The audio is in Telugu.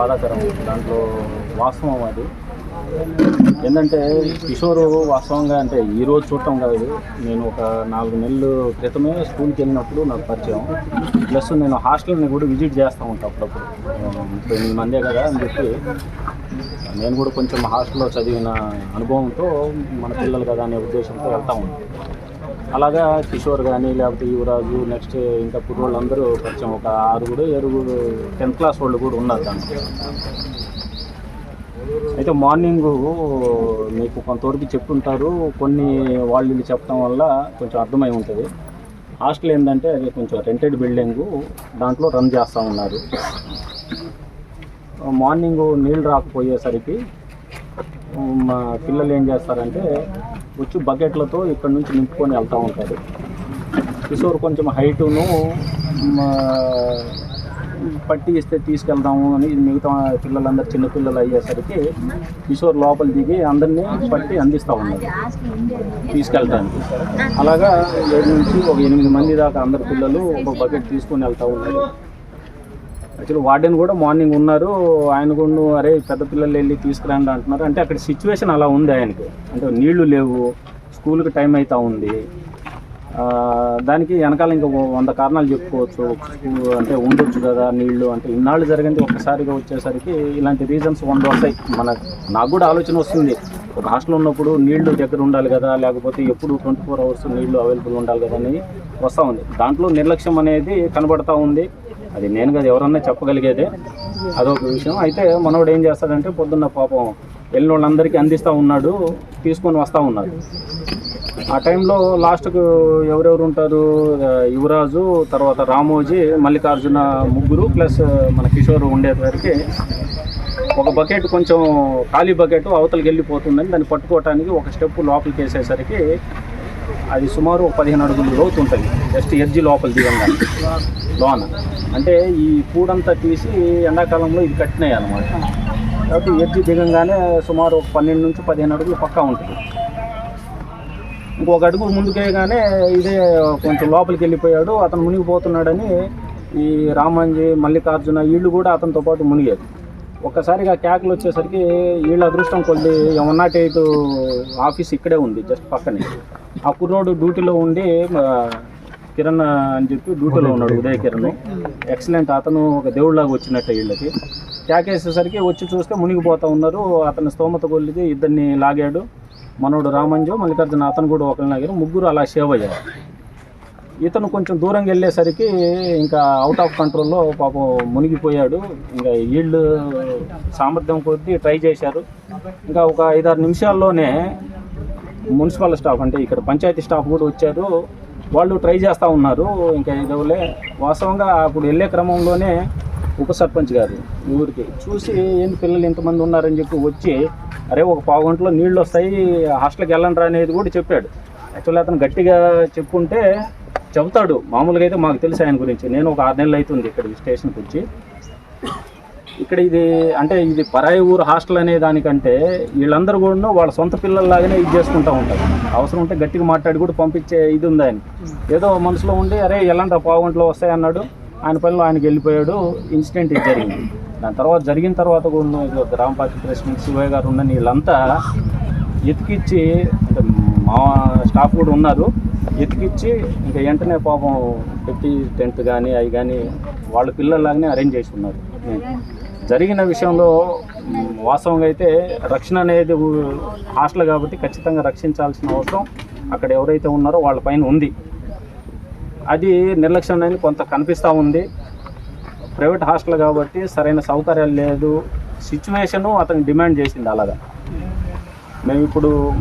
బాధాకరం. దాంట్లో వాస్తవం అది. ఏంటంటే కిషోర్ వాస్తవంగా అంటే ఈరోజు చూడటం కాదు. నేను ఒక నాలుగు నెలలు క్రితమే స్కూల్కి వెళ్ళినప్పుడు నాకు పరిచయం. ప్లస్ నేను హాస్టల్ని కూడా విజిట్ చేస్తూ ఉంటాను అప్పుడప్పుడు. ముప్పై ఎనిమిది మందే కదా అని చెప్పి నేను కూడా కొంచెం హాస్టల్లో చదివిన అనుభవంతో మన పిల్లలు కదా అనే ఉద్దేశంతో వెళ్తూ ఉంటాను అలాగా కిషోర్ కానీ లేకపోతే యువరాజు నెక్స్ట్ ఇంకా పుట్టి అందరూ కొంచెం ఒక ఆరుగురు ఏడుగురు టెన్త్ క్లాస్ వాళ్ళు కూడా ఉన్నారు దాంట్లో. అయితే మార్నింగ్ మీకు కొంతవరకు చెప్తుంటారు. కొన్ని వాళ్ళు వీళ్ళు చెప్పడం వల్ల కొంచెం అర్థమై ఉంటుంది. హాస్టల్ ఏంటంటే అది కొంచెం రెంటెడ్ బిల్డింగ్ దాంట్లో రన్ చేస్తూ ఉన్నారు. మార్నింగ్ నీళ్ళు రాకపోయేసరికి మా పిల్లలు ఏం చేస్తారంటే వచ్చి బకెట్లతో ఇక్కడ నుంచి నింపుకొని వెళ్తూ ఉంటారు కిషోర్ కొంచెం హైటును పట్టి ఇస్తే తీసుకెళ్దాము అని మిగతా పిల్లలందరూ చిన్న పిల్లలు అయ్యేసరికి కిషోర్ లోపల దిగి అందరినీ పట్టి అందిస్తూ ఉన్నారు తీసుకెళ్ళడానికి. అలాగా ఏడు నుంచి ఒక ఎనిమిది మంది దాకా అందరు పిల్లలు ఒక బకెట్ తీసుకొని వెళ్తూ ఉన్నారు. యాక్చువల్లీ వార్డెన్ కూడా మార్నింగ్ ఉన్నారు. ఆయన కూడా అరే పెద్ద పిల్లలు వెళ్ళి తీసుకురండి అంటున్నారు. అంటే అక్కడ సిచ్యువేషన్ అలా ఉంది ఆయనకి. అంటే నీళ్ళు లేవు స్కూల్కి టైం అవుతా ఉంది. దానికి వెనకాల ఇంకా వంద కారణాలు చెప్పుకోవచ్చు. అంటే ఉండొచ్చు కదా నీళ్ళు. అంటే ఇన్నాళ్ళు జరిగింది ఒక్కసారిగా వచ్చేసరికి ఇలాంటి రీజన్స్ వంద వస్తాయి మన నాకు కూడా ఆలోచన వస్తుంది. ఒక హాస్టల్ ఉన్నప్పుడు నీళ్ళు దగ్గర ఉండాలి కదా లేకపోతే ఎప్పుడు ట్వంటీ ఫోర్ అవర్స్ నీళ్ళు అవైలబుల్ ఉండాలి కదా అని వస్తూ ఉంది. దాంట్లో నిర్లక్ష్యం అనేది కనబడతా ఉంది. అది నేను కదా ఎవరన్నా చెప్పగలిగేదే. అదొక విషయం. అయితే మనోడు ఏం చేస్తాడంటే పొద్దున్న పాపం వెళ్ళిన వాళ్ళందరికీ అందిస్తూ ఉన్నాడు తీసుకొని వస్తూ ఉన్నాడు. ఆ టైంలో లాస్ట్కు ఎవరెవరు ఉంటారు? యువరాజు తర్వాత రామోజీ మల్లికార్జున ముగ్గురు ప్లస్ మన కిషోర్ ఉండేసరికి ఒక బకెట్ కొంచెం ఖాళీ బకెట్ అవతలకి వెళ్ళిపోతుందని దాన్ని పట్టుకోవటానికి ఒక స్టెప్ లోపలికి వేసేసరికి అది సుమారు పదిహేను అడుగులు లోతు ఉంటుంది జస్ట్ ఎడ్జి లోపల దిగంగా లోన. అంటే ఈ పూడంతా తీసి ఎండాకాలంలో ఇది కట్టినాయి అనమాట కాబట్టి ఎడ్జి దిగంగానే సుమారు ఒక పన్నెండు నుంచి పదిహేను అడుగులు పక్కా ఉంటుంది. ఇంకొక అడుగు ముందుకేగానే ఇదే కొంచెం లోపలికి వెళ్ళిపోయాడు. అతను మునిగిపోతున్నాడని ఈ రామంజీ మల్లికార్జున వీళ్ళు కూడా అతనితో పాటు మునిగారు. ఒక్కసారిగా క్యాకులు వచ్చేసరికి వీళ్ళ అదృష్టం కొద్ది వన్ నాట్ ఎయిట్ ఆఫీస్ ఇక్కడే ఉంది జస్ట్ పక్కనే. ఆ కుర్రోడు డ్యూటీలో ఉండి కిరణ్ అని చెప్పి డ్యూటీలో ఉన్నాడు ఉదయ కిరణ్. ఎక్సలెంట్ అతను ఒక దేవుడిలాగా వచ్చినట్టు వీళ్ళకి. కేకేసేసరికి వచ్చి చూస్తే మునిగిపోతా ఉన్నారు. అతని స్తోమత కొలిది ఇద్దరిని లాగాడు. మనోడు రామంజు మల్లికార్జున అతను కూడా ఒకరిని లాగారు. ముగ్గురు అలా సేవ్ అయ్యారు. ఇతను కొంచెం దూరంగా వెళ్ళేసరికి ఇంకా అవుట్ ఆఫ్ కంట్రోల్లో పాపం మునిగిపోయాడు. ఇంకా వీళ్ళు సామర్థ్యం కొద్దీ ట్రై చేశారు. ఇంకా ఒక ఐదారు నిమిషాల్లోనే మున్సిపల్ స్టాఫ్ అంటే ఇక్కడ పంచాయతీ స్టాఫ్ కూడా వచ్చారు. వాళ్ళు ట్రై చేస్తూ ఉన్నారు. ఇంకా ఇదవలే వాస్తవంగా అప్పుడు వెళ్ళే క్రమంలోనే ఉప సర్పంచ్ గారు ఈ ఊరికి చూసి ఏంటి పిల్లలు ఇంతమంది ఉన్నారని చెప్పి వచ్చి అరే ఒక పావు గంటలో నీళ్ళు వస్తాయి హాస్టల్కి వెళ్ళండి రా అనేది కూడా చెప్పాడు. యాక్చువల్లీ అతను గట్టిగా చెప్పుంటే చెబుతాడు. మామూలుగా అయితే మాకు తెలుసు ఆయన గురించి. నేను ఒక ఆరు నెలలు అవుతుంది ఇక్కడ స్టేషన్కి వచ్చి. ఇక్కడ ఇది అంటే ఇది పరాయి ఊరు హాస్టల్ అనే దానికంటే వీళ్ళందరూ కూడా వాళ్ళ సొంత పిల్లల్లాగానే ఇది చేసుకుంటూ ఉంటారు. అవసరం ఉంటే గట్టిగా మాట్లాడి కూడా పంపించే ఇది ఉంది ఆయన. ఏదో మనసులో ఉండి అరే ఎలాంటి పావుగంటలో వస్తాయన్నాడు ఆయన పనిలో ఆయనకి వెళ్ళిపోయాడు. ఇన్సిడెంట్ ఇది జరిగింది. దాని తర్వాత జరిగిన తర్వాత కూడా ఇది గ్రామ ప్రెసిడెంట్ శివయ్య గారు ఉన్న వీళ్ళంతా ఎతికిచ్చి అంటే మా స్టాఫ్ కూడా ఉన్నారు. ఎతికిచ్చి ఇంకా వెంటనే పాపం పెట్టి టెంట్ కానీ అవి కానీ వాళ్ళ పిల్లల్లాగానే అరేంజ్ చేసి ఉన్నారు. జరిగిన విషయంలో వాస్తవంగా అయితే రక్షణ అనేది హాస్టల్ కాబట్టి ఖచ్చితంగా రక్షించాల్సిన అవసరం అక్కడ ఎవరైతే ఉన్నారో వాళ్ళ పైన ఉంది. అది నిర్లక్ష్యం అనేది కొంత కనిపిస్తూ ఉంది. ప్రైవేట్ హాస్టల్ కాబట్టి సరైన సౌకర్యాలు లేదు. సిచ్యువేషను అతను డిమాండ్ చేసింది అలాగా. మేము ఇప్పుడు